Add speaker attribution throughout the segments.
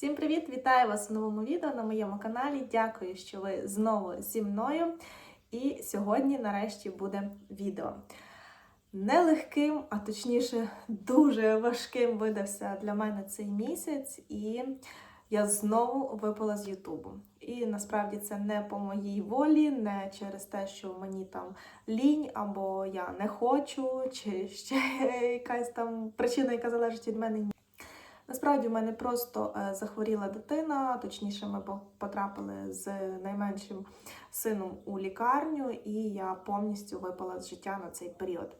Speaker 1: Всім привіт! Вітаю вас у новому відео на моєму каналі. Дякую, що ви знову зі мною. І сьогодні, нарешті, буде відео. Нелегким, а точніше, дуже важким видався для мене цей місяць, і я знову випала з Ютубу. І насправді це не по моїй волі, не через те, що мені там лінь, або я не хочу, чи ще якась там причина, яка залежить від мене. Насправді в мене просто е, захворіла дитина, точніше, ми по- потрапили з найменшим сином у лікарню, і я повністю випала з життя на цей період.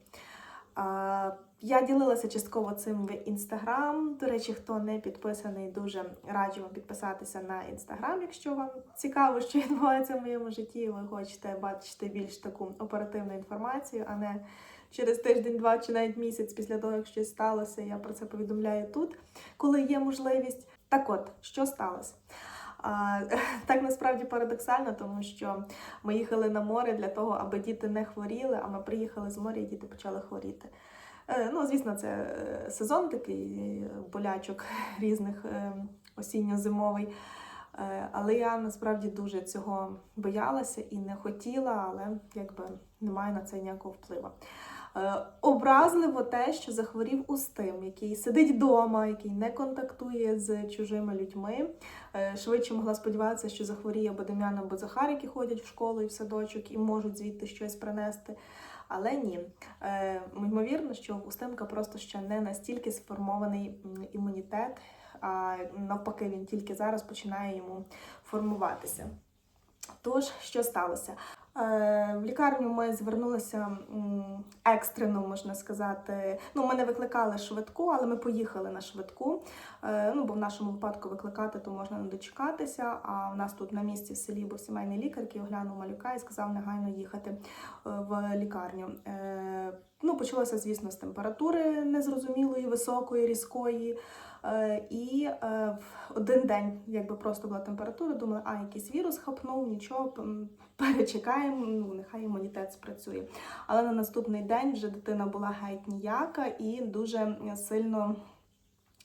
Speaker 1: Е, Я ділилася частково цим в інстаграм. До речі, хто не підписаний, дуже раджу вам підписатися на інстаграм, якщо вам цікаво, що відбувається в моєму житті. Ви хочете бачити більш таку оперативну інформацію, а не через тиждень-два чи навіть місяць після того, як щось сталося. Я про це повідомляю тут, коли є можливість. Так от, що сталося? А, так насправді парадоксально, тому що ми їхали на море для того, аби діти не хворіли, а ми приїхали з моря і діти почали хворіти. Е, Ну, звісно, це е, сезон такий е, болячок різних осінньо-зимовий. Але я насправді дуже цього боялася і не хотіла, але якби немає на це ніякого впливу. Е, Образливо те, що захворів Устим, який сидить вдома, який не контактує з чужими людьми. Е, Швидше могла сподіватися, що захворіє або Дем'ян, або Захар, які ходять в школу і в садочок і можуть звідти щось принести. Але ні, Е, ймовірно, що в Устимка просто ще не настільки сформований імунітет, а навпаки, він тільки зараз починає йому формуватися. Тож, що сталося? Е, В лікарню ми звернулися екстрено, можна сказати. Ну, ми не викликали швидку, але ми поїхали на швидку. Е, Ну, бо в нашому випадку викликати то можна не дочекатися. А в нас тут на місці в селі був сімейний лікар, який оглянув малюка і сказав негайно їхати е, в лікарню. Ну, почалося, звісно, з температури незрозумілої, високої, різкої. Е, І е, в один день, якби просто була температура, думали, а якийсь вірус хапнув, нічого, перечекаємо, ну нехай імунітет спрацює. Але на наступний день вже дитина була геть ніяка і дуже сильно.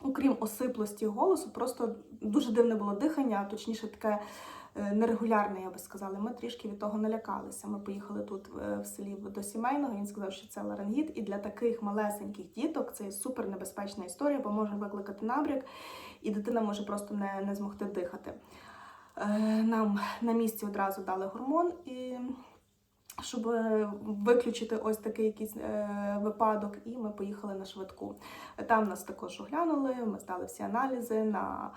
Speaker 1: Окрім осиплості голосу, просто дуже дивне було дихання, точніше таке нерегулярне, я би сказала. Ми трішки від того налякалися. Ми поїхали тут е, в селі до сімейного. Він сказав, що це ларингіт, і для таких малесеньких діток це супер небезпечна історія, бо може викликати набряк, і дитина може просто не, не змогти дихати. Е, Нам на місці одразу дали гормон і. Щоб е, виключити ось такий якийсь е, випадок, і ми поїхали на швидку. Там нас також оглянули, ми здали всі аналізи на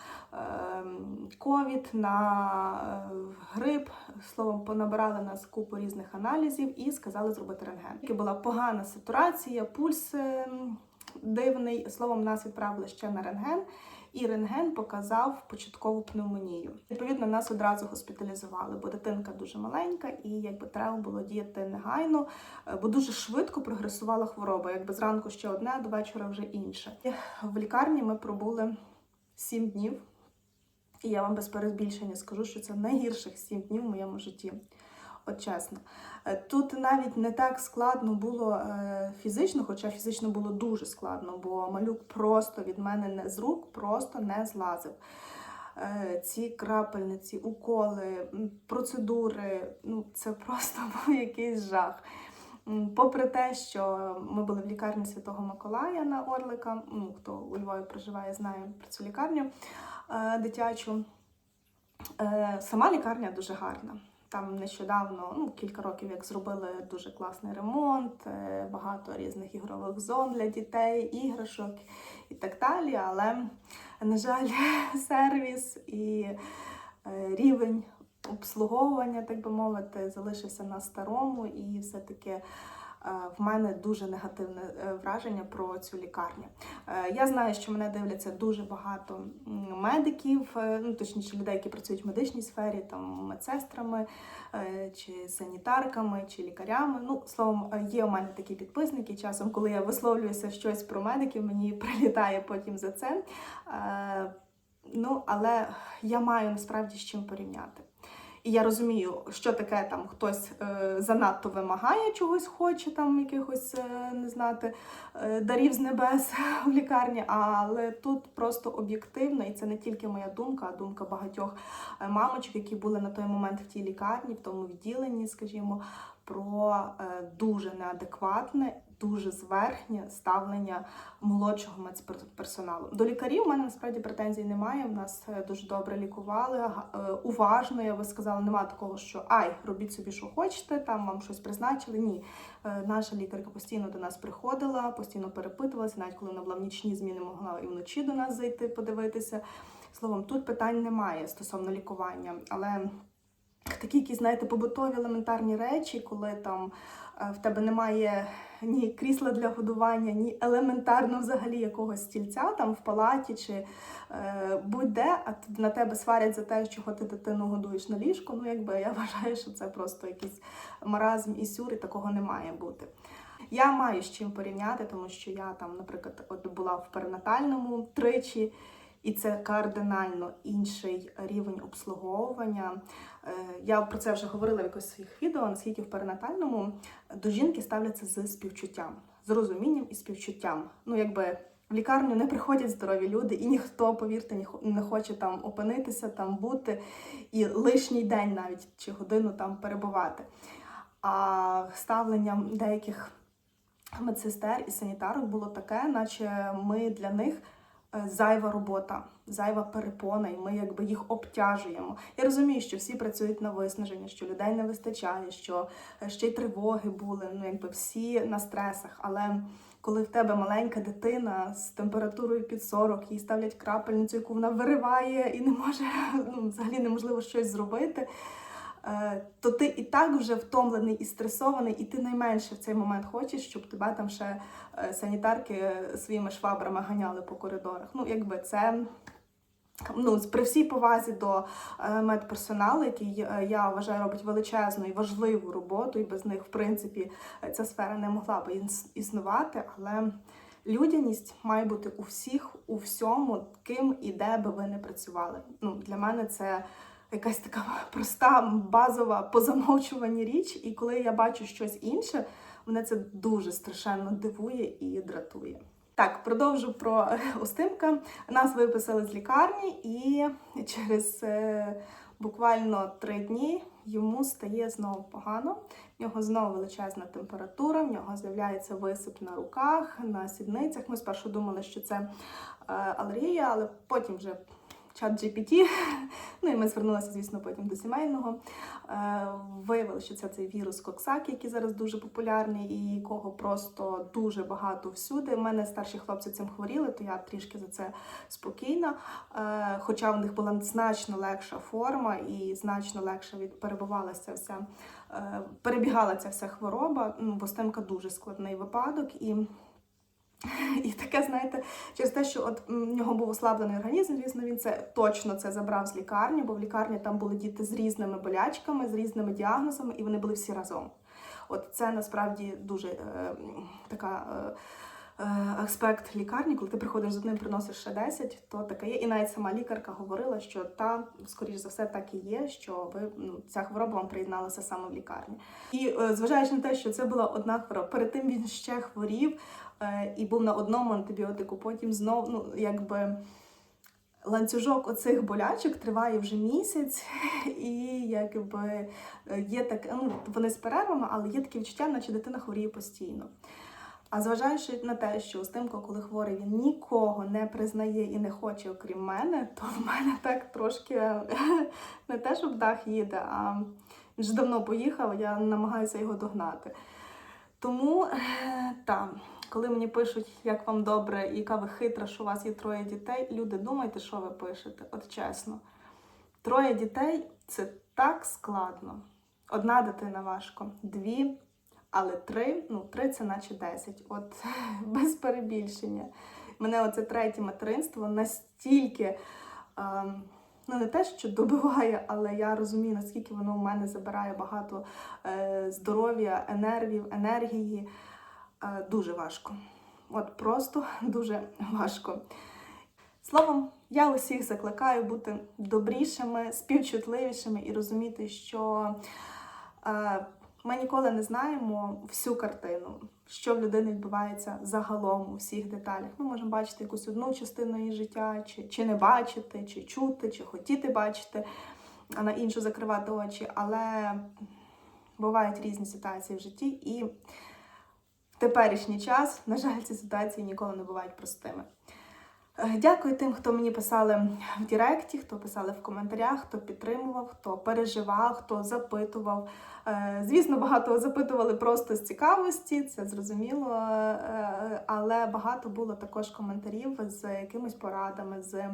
Speaker 1: ковід, на е, грип. Словом, понабирали нас купу різних аналізів і сказали зробити рентген. Була погана сатурація, пульс е, дивний. Словом, нас відправили ще на рентген. І рентген показав початкову пневмонію. Відповідно, нас одразу госпіталізували, бо дитинка дуже маленька, і якби треба було діяти негайно, е, бо дуже швидко прогресувала хвороба. Якби зранку ще одне, до вечора вже інше. В лікарні ми пробули сім днів, і я вам без перебільшення скажу, що це найгірших сім днів в моєму житті. От чесно. Е, Тут навіть не так складно було е, фізично, хоча фізично було дуже складно, бо малюк просто від мене не з рук просто не злазив. Е, Ці крапельниці, уколи, процедури ну це просто був якийсь жах. Попри те, що ми були в лікарні Святого Миколая на Орлика, ну хто у Львові проживає, знає про цю лікарню дитячу. Сама лікарня дуже гарна. Там нещодавно, ну кілька років, як зробили дуже класний ремонт, е, багато різних ігрових зон для дітей, іграшок і так далі. Але, на жаль, сервіс і е, рівень обслуговування, так би мовити, залишився на старому, і все-таки в мене дуже негативне е, враження про цю лікарню. Е, Я знаю, що мене дивляться дуже багато медиків, е, ну точніше людей, які працюють в медичній сфері, там медсестрами е, чи санітарками, чи лікарями. Ну, словом, е, є у мене такі підписники. Часом, коли я висловлююся щось про медиків, мені прилітає потім за це. Е, Ну, але я маю насправді з чим порівняти. І я розумію, що таке там хтось е, занадто вимагає чогось, хоче там якихось е, не знати е, дарів з небес в лікарні. Але тут просто об'єктивно, і це не тільки моя думка, а думка багатьох е, мамочок, які були на той момент в тій лікарні, в тому відділенні, скажімо, про е, дуже неадекватне, дуже зверхнє ставлення молодшого медперсоналу. До лікарів у мене насправді претензій немає. В нас е, дуже добре лікували, е, уважно. Я би сказала, немає такого, що ай, робіть собі, що хочете, там вам щось призначили. Ні, наша лікарка постійно до нас приходила, постійно перепитувалася, навіть коли вона була в нічні зміни, могла і вночі до нас зайти, подивитися. Словом, тут питань немає стосовно лікування, але такі якісь, знаєте, побутові елементарні речі, коли там е, в тебе немає ні крісла для годування, ні елементарно взагалі якогось стільця там в палаті чи е, будь-де, а на тебе сварять за те, чого ти дитину годуєш на ліжку. Ну, якби я вважаю, що це просто якийсь маразм і сюр, і такого не має бути. Я маю з чим порівняти, тому що я там, наприклад, от була в перинатальному тричі, і це кардинально інший рівень обслуговування. Е, Я про це вже говорила в якось своїх відео, наскільки в перинатальному до жінки ставляться з співчуттям, з розумінням і співчуттям. Ну, якби в лікарню не приходять здорові люди, і ніхто, повірте, не хоче там опинитися, там бути і лишній день навіть чи годину там перебувати. А ставленням деяких медсестер і санітарок було таке, наче ми для них зайва робота, зайва перепона, і ми якби їх обтяжуємо. Я розумію, що всі працюють на виснаження, що людей не вистачає, що е, ще й тривоги були, ну якби всі на стресах. Але коли в тебе маленька дитина з температурою під 40, їй ставлять крапельницю, яку вона вириває і не може ну, взагалі неможливо щось зробити. Е, То ти і так вже втомлений і стресований, і ти найменше в цей момент хочеш, щоб тебе там ще е, санітарки е, своїми швабрами ганяли по коридорах. Ну, якби це ну, при всій повазі до медперсоналу, який я вважаю робить величезну і важливу роботу, і без них, в принципі, ця сфера не могла би існувати. Але людяність має бути у всіх, у всьому, ким і де би ви не працювали. Ну, для мене це. Якась така проста, базова по замовчуванні річ, і коли я бачу щось інше, мене це дуже страшенно дивує і дратує. Так, продовжу про Устимка. Нас виписали з лікарні, і через е, буквально три дні йому стає знову погано. В нього знову величезна температура, в нього з'являється висип на руках, на сідницях. Ми спершу думали, що це е, алергія, але потім вже чат GPT, ну і ми звернулися, звісно, потім до сімейного. Е, Виявили, що це цей вірус Коксакі, який зараз дуже популярний, і якого просто дуже багато всюди. У мене старші хлопці цим хворіли, то я трішки за це спокійна. Е, Хоча в них була значно легша форма і значно легше перебувалася вся, е, перебігала ця вся хвороба. Ну, бо дуже складний випадок. І і таке, знаєте, через те, що от в нього був ослаблений організм, звісно, він це точно це забрав з лікарні, бо в лікарні там були діти з різними болячками, з різними діагнозами, і вони були всі разом. От це насправді дуже е, така. Е, Аспект лікарні, коли ти приходиш з одним, приносиш ще 10, то таке є. І навіть сама лікарка говорила, що та, скоріш за все, так і є, що ви ну, ця хвороба вам приєдналася саме в лікарні. І е, зважаючи на те, що це була одна хвороба, перед тим він ще хворів е, і був на одному антибіотику, потім знов, ну якби. Ланцюжок оцих болячок триває вже місяць, і якби е, є так, ну вони з перервами, але є таке відчуття, наче дитина хворіє постійно. А зважаючи на те, що Устимко, коли хворий, він нікого не признає і не хоче, окрім мене, то в мене так трошки не те, щоб дах їде, а він ж давно поїхав, я намагаюся його догнати. Тому так, коли мені пишуть, як вам добре, яка ви хитра, що у вас є троє дітей, люди, думайте, що ви пишете, от чесно. Троє дітей це так складно. Одна дитина важко, дві, але три, ну три це наче десять. От без перебільшення. Мене оце третє материнство настільки. ем, Ну, не те, що добиває, але я розумію, наскільки воно в мене забирає багато е, здоров'я, енергів, енергії. Е, дуже важко. От просто дуже важко. Словом, Я усіх закликаю бути добрішими, співчутливішими і розуміти, що е, ми ніколи не знаємо всю картину, що в людини відбувається загалом у всіх деталях. Ми можемо бачити якусь одну частину її життя, чи, чи не бачити, чи чути, чи хотіти бачити, а на іншу закривати очі. Але бувають різні ситуації в житті, і в теперішній час, на жаль, ці ситуації ніколи не бувають простими. Е, Дякую тим, хто мені писали в Директі, хто писали в коментарях, хто підтримував, хто переживав, хто запитував. Е, Звісно, багато запитували просто з цікавості, це зрозуміло, е, але багато було також коментарів з якимись порадами, з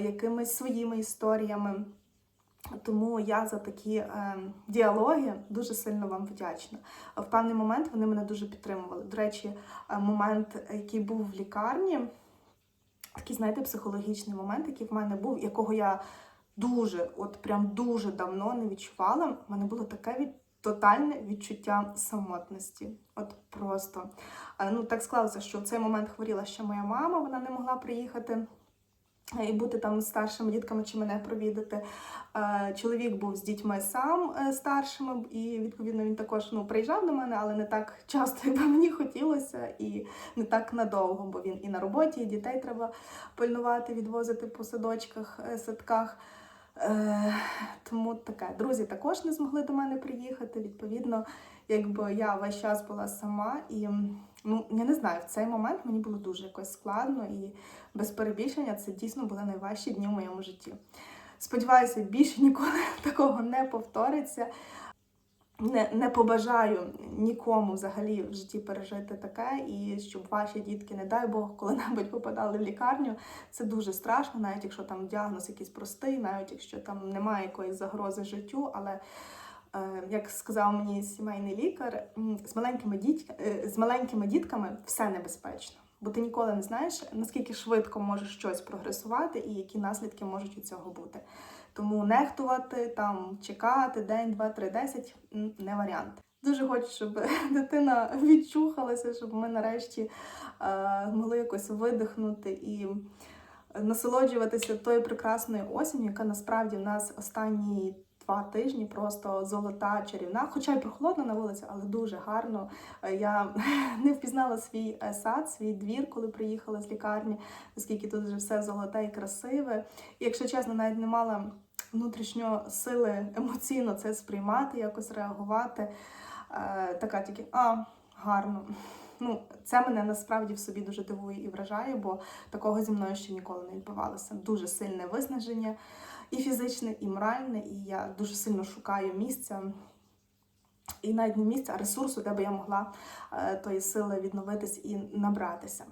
Speaker 1: якимись своїми історіями. Тому я за такі е, діалоги дуже сильно вам вдячна. В певний момент вони мене дуже підтримували. До речі, момент, який був в лікарні, такий, знаєте, психологічний момент, який в мене був, якого я дуже, от прям дуже давно не відчувала. В мене було таке від тотальне відчуття самотності. От просто. Е, Ну, так склалося, що в цей момент хворіла ще моя мама, вона не могла приїхати. Е, І бути там з старшими дітками чи мене провідати. Е, Чоловік був з дітьми сам е, старшими, і відповідно він також ну, приїжджав до мене, але не так часто, як мені хотілося, і не так надовго, бо він і на роботі, і дітей треба пильнувати, відвозити по садочках, садках. Тому таке. Друзі також не змогли до мене приїхати. Відповідно, якби я весь час була сама, і ну я не знаю, в цей момент мені було дуже якось складно і без перебільшення це дійсно були найважчі дні в моєму житті. Сподіваюся, більше ніколи такого не повториться. Не, не побажаю нікому взагалі в житті пережити таке, і щоб ваші дітки, не дай Бог, коли-небудь попадали в лікарню. Це дуже страшно, навіть якщо там діагноз якийсь простий, навіть якщо там немає якоїсь загрози життю. Але як сказав мені сімейний лікар, з маленькими діть, е, з маленькими дітками все небезпечно. Бо ти ніколи не знаєш, наскільки швидко може щось прогресувати і які наслідки можуть у цього бути. Тому нехтувати, там чекати день, два, три, десять не варіант. Дуже хочу, щоб дитина відчухалася, щоб ми нарешті е, могли якось видихнути і насолоджуватися тою прекрасною осінню, яка насправді в нас останні два тижні просто золота чарівна. Хоча й прохолодно на вулиці, але дуже гарно. Е, Я не впізнала свій е, сад, свій двір, коли приїхала з лікарні, оскільки тут вже все золоте і красиве. І якщо чесно, навіть не мала внутрішньо сили емоційно це сприймати, якось реагувати. Е, така тільки а, гарно. Ну, це мене насправді в собі дуже дивує і вражає, бо такого зі мною ще ніколи не відбувалося. Дуже сильне виснаження, і фізичне, і моральне, і я дуже сильно шукаю місця. І навіть не місця, а ресурсу, де би я могла е, тої сили відновитись і набратися.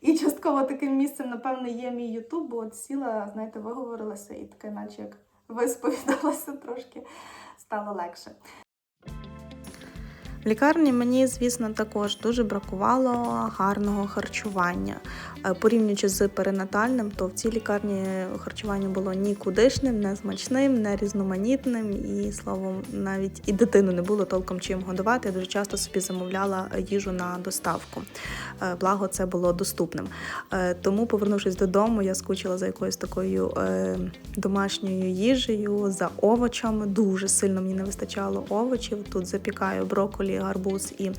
Speaker 1: І частково таким місцем, напевно, є мій Ютуб, бо от сіла, знаєте, виговорилася і таке, наче як висповідалася трошки, стало легше. В лікарні мені, звісно, також дуже бракувало гарного харчування. Е, Порівнюючи з перинатальним, то в цій лікарні харчування було нікудишним, не смачним, не різноманітним, і словом, навіть і дитину не було толком чим годувати. Я дуже часто собі замовляла їжу на доставку. Е, Благо, це було доступним. Е, Тому, повернувшись додому, я скучила за якоюсь такою домашньою їжею, за овочами. Дуже сильно мені не вистачало овочів. Тут запікаю брокколі, гарбуз і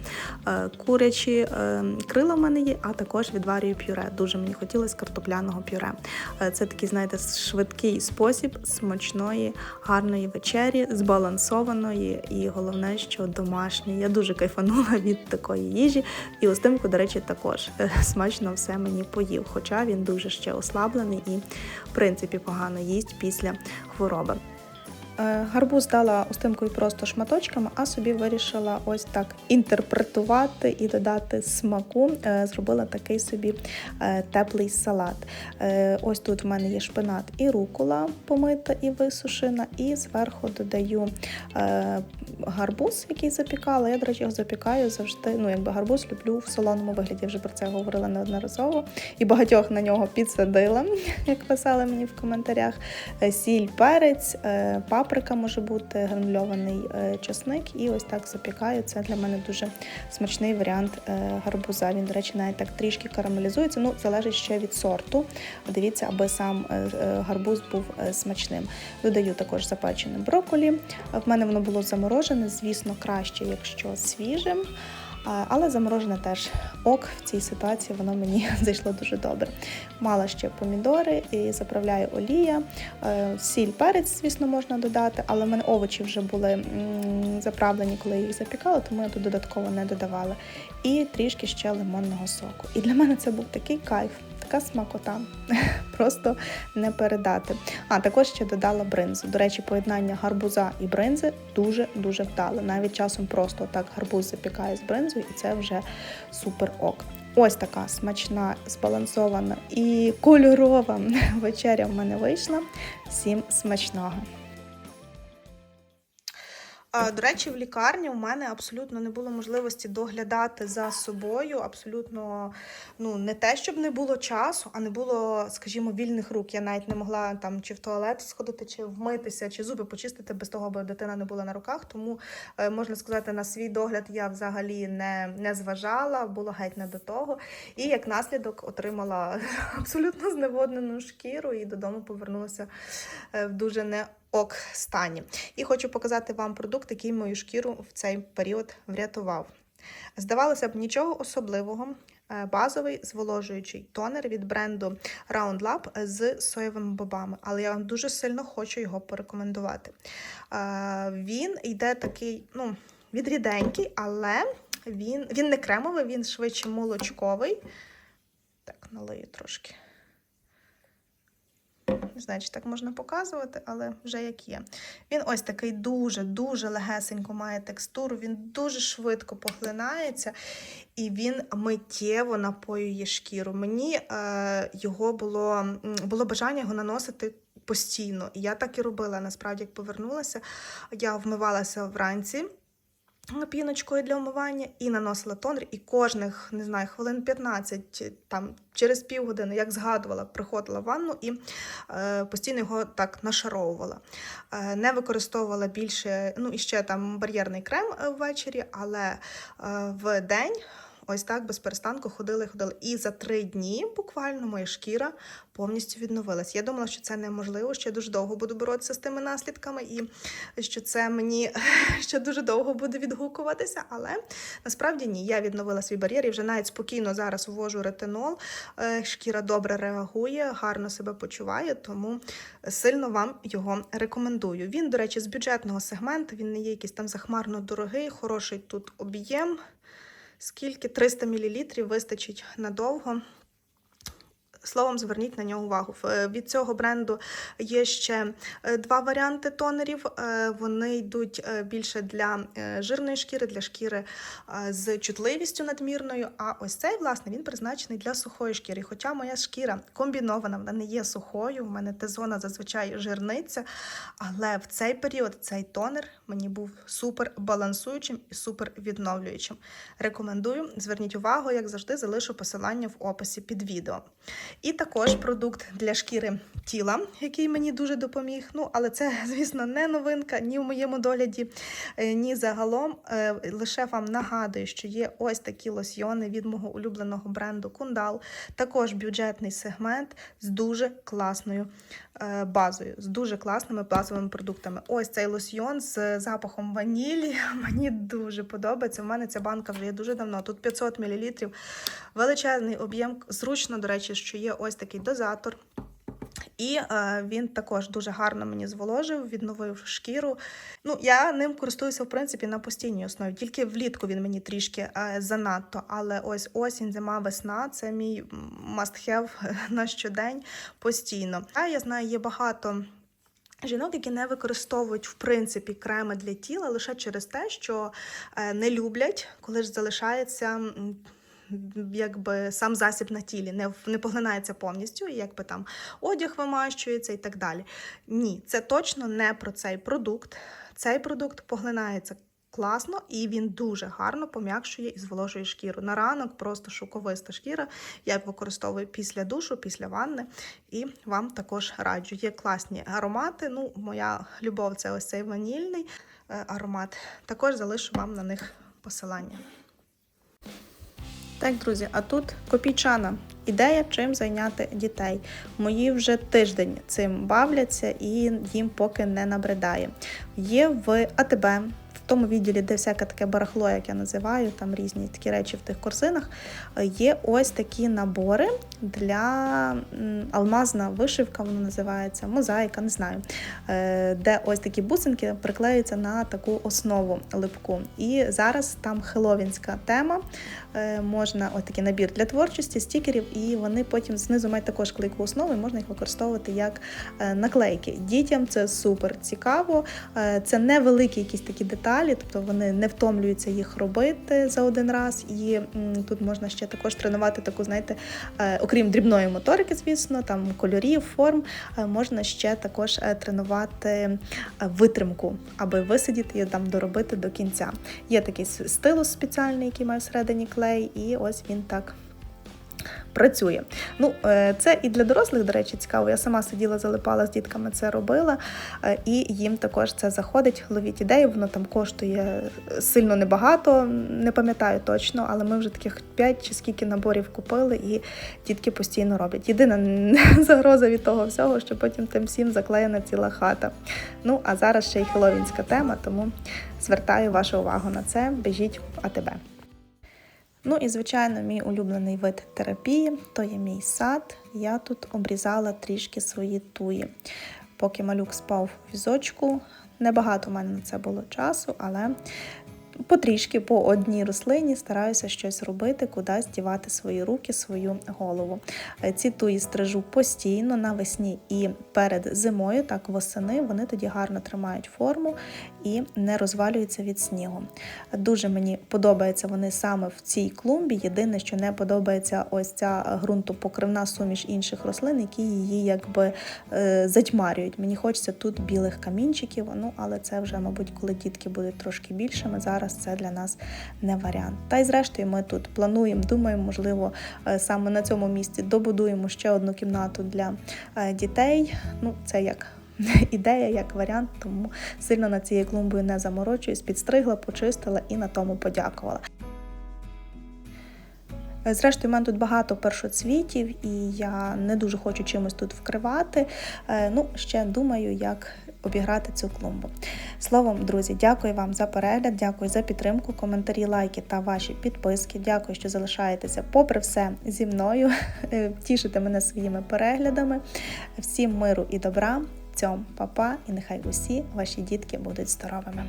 Speaker 1: курячі е, крила в мене є, а також відварюю пюре. Дуже мені хотілося картопляного пюре. Е, Це такий, знаєте, швидкий спосіб смачної, гарної вечері, збалансованої і головне, що домашньої. Я дуже кайфанула від такої їжі. І Устимку, до речі, також е, смачно все мені поїв. Хоча він дуже ще ослаблений і, в принципі, погано їсть після хвороби. Е, Гарбуз дала Устимкою просто шматочками, а собі вирішила ось так інтерпретувати і додати смаку. Е, Зробила такий собі е, теплий салат. Ось тут в мене є шпинат і рукола помита і висушена, і зверху додаю гарбуз, який запікала. Я, до речі, його запікаю завжди. Ну, якби гарбуз люблю в солоному вигляді. Я вже про це говорила неодноразово. І багатьох на нього підсадила, як писали мені в коментарях. Сіль, перець, паприка паприка може бути, гранульований часник, чесник, і ось так запікаю. Це для мене дуже смачний варіант е, гарбуза. Він, до речі, навіть так трішки карамелізується. Ну, залежить ще від сорту. Дивіться, аби сам е, е, гарбуз був е, смачним. Додаю також запечене брокколі. В мене воно було заморожене, звісно, краще, якщо свіжим. Але заморожене теж ок в цій ситуації воно мені зайшло дуже добре. Мала ще помідори і заправляю олія. Е, Сіль, перець, звісно, можна додати, але в мене овочі вже були заправлені, коли я їх запікала, тому я тут додатково не додавала. І трішки ще лимонного соку. І для мене це був такий кайф. Така смакота, просто не передати. А також ще додала бринзу. До речі, поєднання гарбуза і бринзи дуже дуже вдале. Навіть часом просто так гарбуз запікає з бринзою, і це вже супер ок. Ось така смачна, збалансована і кольорова вечеря в мене вийшла. Всім смачного! До речі, в лікарні у мене абсолютно не було можливості доглядати за собою. Абсолютно ну не те, щоб не було часу, а не було, скажімо, вільних рук. Я навіть не могла там чи в туалет сходити, чи вмитися, чи зуби почистити без того, аби дитина не була на руках. Тому е, можна сказати, на свій догляд я взагалі не, не зважала, було геть не до того. І як наслідок отримала абсолютно зневоднену шкіру і додому повернулася е, в дуже не ок стані. І хочу показати вам продукт, який мою шкіру в цей період врятував. Здавалося б, нічого особливого. Е, Базовий зволожуючий тонер від бренду Round Lab з соєвими бобами, але я вам дуже сильно хочу його порекомендувати. Е, Він йде такий, ну, він ріденький, але він, він не кремовий, він швидше молочковий. Так, налию трошки. Не знаю, чи так можна показувати, але вже як є. Він ось такий дуже-дуже легесенько має текстуру, він дуже швидко поглинається і він миттєво напоює шкіру. Мені е, його було, було бажання його наносити. Постійно, і я так і робила. Насправді, як повернулася, я вмивалася вранці піночкою для вмивання і наносила тонер, і кожних, не знаю, хвилин 15, там через півгодини, як згадувала, приходила в ванну і е, постійно його так нашаровувала. Е, не використовувала більше, ну і ще там бар'єрний крем ввечері, але е, в день. Ось так без перестанку ходили, ходили. І за три дні буквально моя шкіра повністю відновилась. Я думала, що це неможливо, що я дуже довго буду боротися з тими наслідками, і що це мені ще дуже довго буде відгукуватися. Але насправді ні, я відновила свій бар'єр і вже навіть спокійно зараз ввожу ретинол. Е, шкіра добре реагує, гарно себе почуває, тому сильно вам його рекомендую. Він, до речі, з бюджетного сегменту, він не є якийсь там захмарно дорогий, хороший тут об'єм. Скільки 300 мл вистачить надовго. Словом, зверніть на нього увагу. Від цього бренду є ще е, два варіанти тонерів. Е, вони йдуть е, більше для жирної шкіри, для шкіри з чутливістю надмірною. А ось цей, власне, він призначений для сухої шкіри. Хоча моя шкіра комбінована, вона не є сухою. У мене Т-зона зазвичай жирниця. Але в цей період цей тонер мені був супер балансуючим і супер відновлюючим. Рекомендую, зверніть увагу, як завжди, залишу посилання в описі під відео. І також продукт для шкіри тіла, який мені дуже допоміг. Ну, але це, звісно, не новинка ні в моєму догляді, е, ні загалом. Е, лише вам нагадую, що є ось такі лосьйони від мого улюбленого бренду Кундал. Також бюджетний сегмент з дуже класною е, базою, з дуже класними базовими продуктами. Ось цей лосьйон з запахом ванілі. Мені дуже подобається. У мене ця банка вже є дуже давно. Тут 500 мл. Величезний об'єм. Зручно, до речі, що є ось такий дозатор. І е, він також дуже гарно мені зволожив, відновив шкіру. Ну, Я ним користуюся, в принципі, на постійній основі. Тільки влітку він мені трішки е, занадто. Але ось осінь, зима, весна це мій must-have на щодень постійно. А я знаю, є багато. Жінок, які не використовують в принципі креми для тіла лише через те, що е, не люблять, коли ж залишається якби сам засіб на тілі, не не поглинається повністю, якби там одяг вимащується і так далі. Ні, це точно не про цей продукт. Цей продукт поглинається класно, і він дуже гарно пом'якшує і зволожує шкіру. На ранок просто шоковиста шкіра. Я використовую після душу, після ванни, і вам також раджу. Є класні аромати. Ну, моя любов це ось цей ванільний е, аромат. Також залишу вам на них посилання. Так, друзі, а тут копійчана. Ідея, чим зайняти дітей. Мої вже тиждень цим бавляться і їм поки не набридає. Є в АТБ, тому відділі, де всяке таке барахло, як я називаю, там різні такі речі в тих корзинах. Є ось такі набори для алмазна вишивка, воно називається, мозаїка, не знаю, е, де ось такі бусинки приклеюються на таку основу липку. І зараз там хеловінська тема. Е, Можна ось такий набір для творчості, стікерів, і вони потім знизу мають також клейку основу, і можна їх використовувати як е, наклейки. Дітям це супер цікаво. Це невеликі якісь такі деталі, тобто вони не втомлюються їх робити за один раз. І тут можна ще також тренувати таку, знаєте, е, окрім дрібної моторики, звісно, там кольорів, форм, е, можна ще також е, тренувати витримку, аби висидіти і там доробити до кінця. Є такий стилус спеціальний, який має всередині клей, і ось він так. Працює. Ну, е, це і для дорослих, до речі, цікаво. Я сама сиділа, залипала з дітками, це робила, е, і їм також це заходить. Ловіть ідею, воно там коштує сильно небагато, не пам'ятаю точно, але ми вже таких 5 чи скільки наборів купили, і дітки постійно роблять. Єдина загроза від того всього, що потім тим всім заклеєна ціла хата. Ну, а зараз ще й хеловінська тема, тому звертаю вашу увагу на це. Біжіть в АТБ. Ну і, звичайно, мій улюблений вид терапії то є мій сад. Я тут обрізала трішки свої туї. Поки малюк спав в візочку, небагато в мене на це було часу, але потрішки по одній рослині стараюся щось робити, кудись дівати свої руки, свою голову. Е, Ці туї стрижу постійно навесні і перед зимою, так восени, вони тоді гарно тримають форму і не розвалюються від снігу. Дуже мені подобаються вони саме в цій клумбі. Єдине, що не подобається ось ця ґрунтопокривна суміш інших рослин, які її якби е, затьмарюють. Мені хочеться тут білих камінчиків, ну але це вже, мабуть, коли дітки будуть трошки більшими. Зараз це для нас не варіант. Та й зрештою, ми тут плануємо, думаємо, можливо, е, саме на цьому місці добудуємо ще одну кімнату для е, дітей. Ну, це як ідея, як варіант, тому сильно над цією клумбою не заморочуюсь, підстригла, почистила і на тому подякувала. Зрештою, в мене тут багато першоцвітів, і я не дуже хочу чимось тут вкривати. Е, Ну, ще думаю, як обіграти цю клумбу. Словом, друзі, дякую вам за перегляд, дякую за підтримку, коментарі, лайки та ваші підписки. Дякую, що залишаєтеся попри все зі мною. Тішите мене своїми переглядами. Всім миру і добра. Цьом, папа, і нехай усі ваші дітки будуть здоровими.